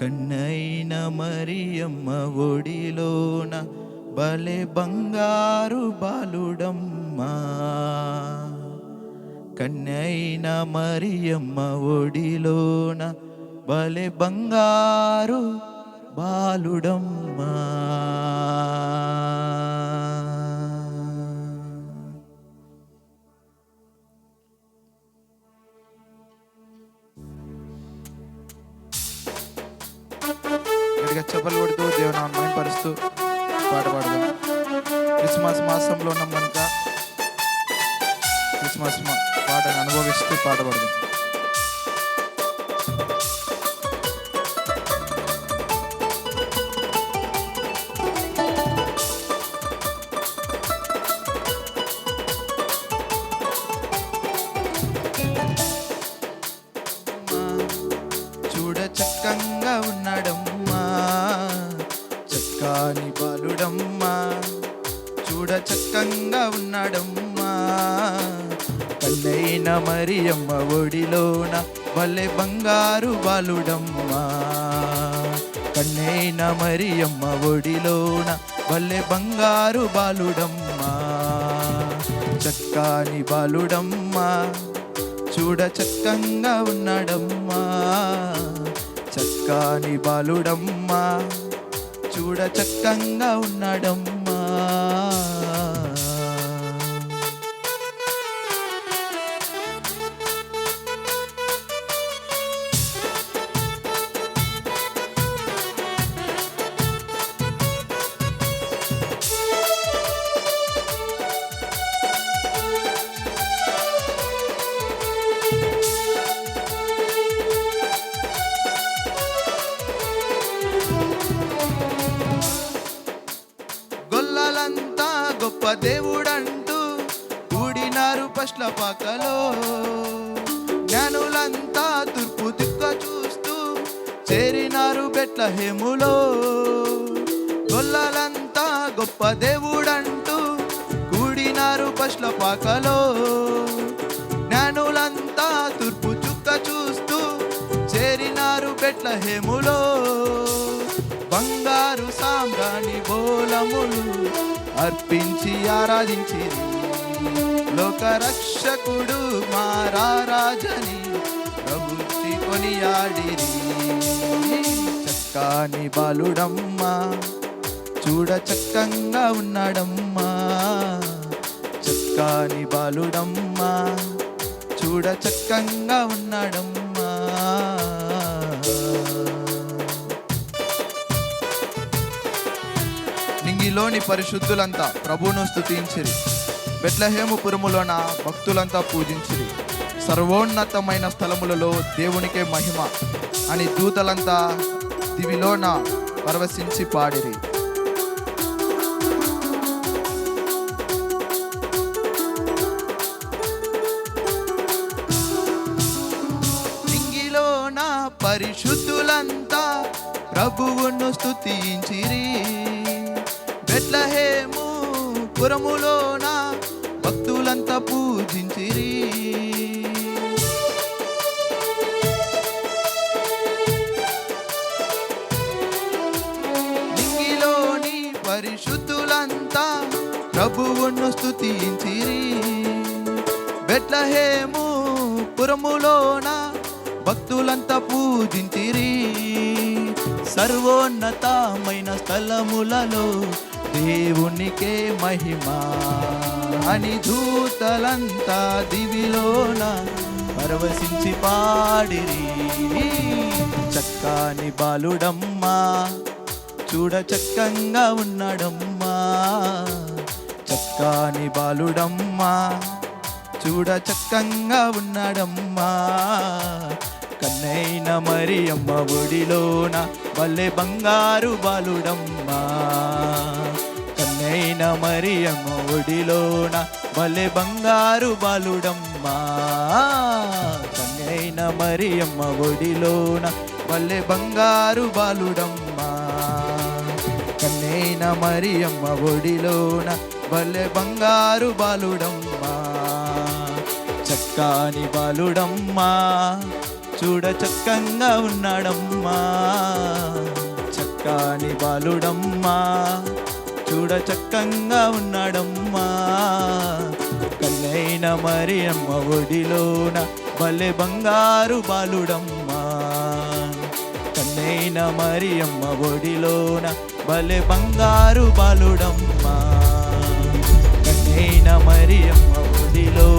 కన్నైన మరియమ్మ ఒడిలోన బలే బంగారు బాలుడమ్మా. కన్నైన మరియమ్మ ఒడిలోన బలే బంగారు బాలుడమ్మా. చెప్పలు కొడుతూ దేవుని మహిమపరుస్తూ పాట పాడదాం. క్రిస్మస్ మాసంలో ఉన్నాం కనుక క్రిస్మస్ మా- పాటను అనుభవిస్తూ పాట పాడదాం. చూడమ్మా. చూడ చక్కంగా ఉన్నాడమ్మా. కన్నైన మరియమ్మ ఒడిలోన వల్లే బంగారు బాలుడమ్మా. కన్నైన మరియమ్మ ఒడిలోన వల్లే బంగారు బాలుడమ్మా. చక్కాని బాలుడమ్మా. చూడ చక్కంగా ఉన్నాడమ్మా. చక్కాని బాలుడమ్మా. చూడ చక్కగా ఉన్నాడమ్మ. దేవుడంటూ కూడినారు పశ్ల పాకలో. జ్ఞానులంతా తూర్పు దిక్క చూస్తూ చేరినారు బెట్ల హేములో గొల్లలంతా గొప్ప దేవుడంటూ కూడినారు పశ్ల పాకలో. జ్ఞానులంతా తూర్పు చుక్క చూస్తూ చేరినారు బెట్ల హేములో బంగారు సామ్రాణి బోలములు అర్పించి ఆరాధించి లోక రక్షకుడు మారారాజని ప్రభుత్తి కొనియాడిరి. చక్కాని బాలుడమ్మా చూడ చక్కంగా ఉన్నాడమ్మా. చక్కాని బాలుడమ్మా చూడ చక్కంగా ఉన్నాడమ్మా. నింగిలోని పరిశుద్ధులంతా ప్రభువును స్తుతించిరి. బెట్లహేముపురములోన భక్తులంతా పూజించిరి. సర్వోన్నతమైన స్థలములలో దేవునికే మహిమ అని దూతలంతా దివిలోన పరవశించి పాడిరి. పరిశుద్ధులంతా ప్రభువును స్తుతించిరి. పురములోన భక్తులంతా పూజించిరి. నింగిలోని పరిశుద్ధులంతా ప్రభువును స్తుతించిరి. బెట్లహేము పురములోన భక్తులంతా పూజించిరి. సర్వోన్నతమైన స్థలములలో దేవునికే మహిమ. అని దూతలంతా దివిలోన పరవశించి పాడిరి. చక్కాని బాలుడమ్మా చూడ చక్కంగా ఉన్నాడమ్మా. చక్కాని బాలుడమ్మా చూడ చక్కంగా ఉన్నాడమ్మా. కన్నైన మరియమ్మ ఒడిలోన వల్లే బంగారు బాలుడమ్మా. అయిన మరియమ్మ ఒడిలోన మల్లె బంగారు బాలుడమ్మా. కన్యైన మరియమ్మ ఒడిలోన మల్లె బంగారు బాలుడమ్మా. కన్నైన మరియమ్మ ఒడిలోన మల్లె బంగారు బాలుడమ్మా. చక్కాని బాలుడమ్మా చూడ చక్కంగా ఉన్నాడమ్మా. చక్కని బాలుడమ్మా చూడ చక్కంగా ఉన్నాడమ్మా. కళ్ళైన మరి అమ్మ ఒడిలోన భలే బంగారు బాలుడమ్మా. కన్నైన మరి అమ్మ ఒడిలోన భలే బంగారు బాలుడమ్మా. కన్నైన మరి అమ్మ ఒడిలో